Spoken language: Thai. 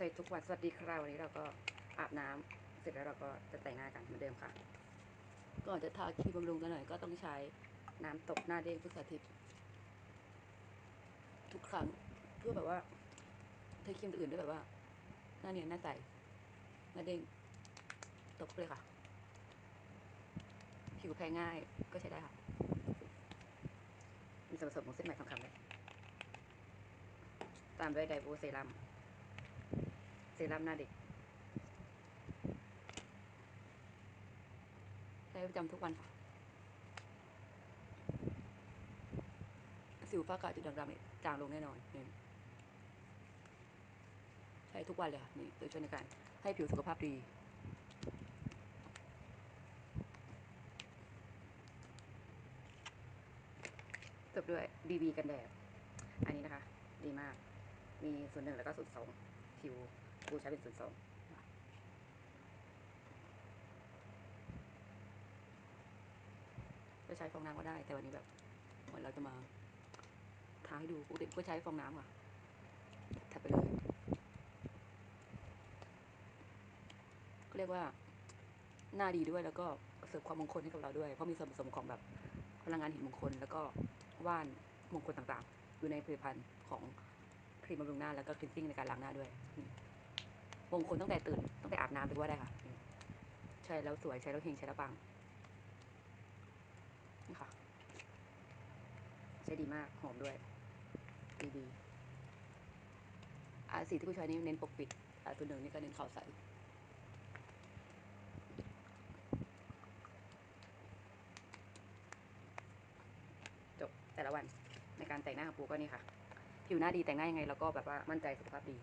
ช้ทุกวัน สวัสดีครับวันนี้เราก็อาบน้ำเสร็จแล้วเราก็จะแต่งหน้ากันเหมือนเดิมค่ะ ก่อนจะทาครีมบำรุงกันหน่อยก็ต้องใช้น้ำตบหน้าเด้งพุทธาทิตย์ทุกครั้งเพื่อแบบว่าใช้ครีมตัวอื่นด้วยแบบว่า หน้าเนียนหน้าใสหน้าเด้งตบเลยค่ะ ผิวแพ้ง่ายก็ใช้ได้ค่ะมีส่วนผสมของเส้นไหมทองคำเลยตามด้วยไดโบเซรั่ม รั่มหน้าเด็กใช้ประจำทุกวันค่ะ สิวฟ้ากระจุดด่างๆเนี่ยจางลงแน่นอนนี่ใช้ทุกวันเลยค่ะนี่โดยช่วยในการให้ผิวสุขภาพดีจบด้วย BB กันแดด อันนี้นะคะ ดีมาก มีส่วนหนึ่งแล้วก็ส่วนสองผิว กูใช้เป็นส่วนสองจะใช้ฟองน้ำก็ได้ แต่วันนี้แบบเหมือนเราจะมาทาให้ดูปกติก็ใช้ฟองน้ำค่ะถัดไปเลยก็เรียกว่าหน้าดีด้วยแล้วก็เสริมความมงคลให้กับเราด้วย เพราะมีส่วนผสมของแบบพลังงานหินมงคล แล้วก็ว่านมงคลต่างๆ อยู่ในผลิตภัณฑ์ของครีมบำรุงหน้าแล้วก็คลีนซิ่งในการล้างหน้าด้วย มงคลตั้งแต่ตื่นตั้งแต่อาบน้ำเลยก็ว่าได้ค่ะ ใช้แล้วสวยใช้แล้วเฮงใช้แล้วปังนี่ค่ะ ใช้ดีมากหอมด้วย ดีดีอาสีที่ผู้ใช้นี่เน้นปกปิดอาตัวหนึ่งนี่ก็เน้นขาวใสจบแต่ละวันในการแต่งหน้าของปูก็นี่ค่ะ ผิวหน้าดีแต่งหน้ายังไง แล้วก็แบบว่ามั่นใจสุขภาพดี